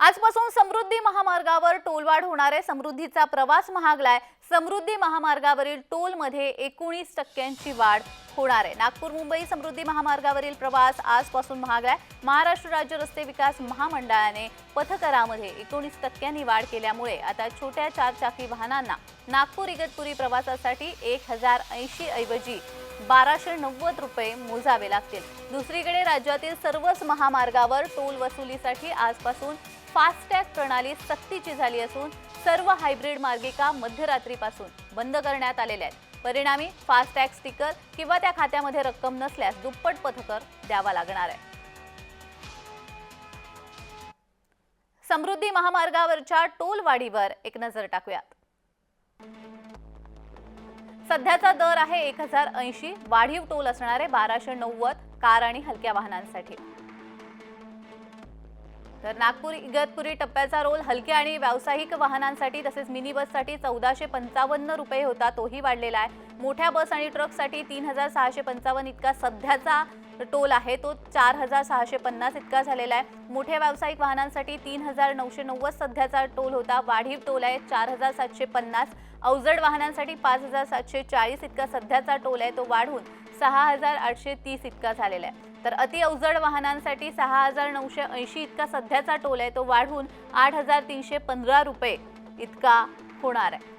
आजपासून समृद्धी महामार्गावर टोलवाढ होणार आहे समृद्धीचा प्रवास महागलाय. समृद्धी महामार्गावरील टोलमध्ये एकोणीस टक्क्यांची वाढ होणार आहे. नागपूर मुंबई समृद्धी महामार्गावरील प्रवास आजपासून महागलाय. महाराष्ट्र राज्य रस्ते विकास महामंडळाने पथकरामध्ये एकोणीस टक्क्यांनी वाढ केल्यामुळे आता छोट्या चारचाकी वाहनांना नागपूर इगतपुरी प्रवासासाठी एक हजार ऐंशी ऐवजी बाराशे नव्वद रुपये मोजावे लागतील. दुसरीकडे राज्यातील सर्वच महामार्गावर टोल वसुलीसाठी आजपासून फास्टॅग प्रणाली सक्तीची झाली असून सर्व हायब्रिड मार्गिका मध्यरात्रीपासून बंद करण्यात आलेल्या आहेत. परिणामी फास्टॅग स्टिकर किंवा त्या खात्यामध्ये रक्कम नसल्यास दुप्पट पथकर द्यावा लागणार आहे. समृद्धी महामार्गावरच्या टोल वाढीवर एक नजर टाकूयात. सध्याचा दर आहे एक हजार ऐंशी. वाढीव टोल असणारे बाराशे नव्वद कार आणि हलक्या वाहनांसाठी. तर नागपूर इगतपुरी टप्प्याचा रोल हलके आणि व्यावसायिक वाहनांसाठी तसेच मिनी बससाठी चौदाशे पंचावन्न रुपये होता तोही वाढलेला आहे. मोठ्या बस आणि ट्रकसाठी तीन हजार सहाशे पंचावन्न इतका सध्याचा टोल आहे. तो चार हजार सहाशे पन्नास इतका झालेला आहे. मोठ्या व्यावसायिक वाहनांसाठी तीन हजार नऊशे नव्वद सध्याचा टोल होता. वाढीव टोल आहे चार हजार सातशे पन्नास. अवजड वाहनांसाठी पाच हजार सातशे चाळीस इतका सध्याचा टोल आहे. तो वाढून सहा हजार आठशे तीस इतका झालेला आहे. तर अति अवजड वाहनांसाठी सहा हजार नऊशे ऐंशी इतका सध्याचा टोल आहे. तो वाढून आठ हजार तीनशे पंधरा रुपये इतका होणार आहे.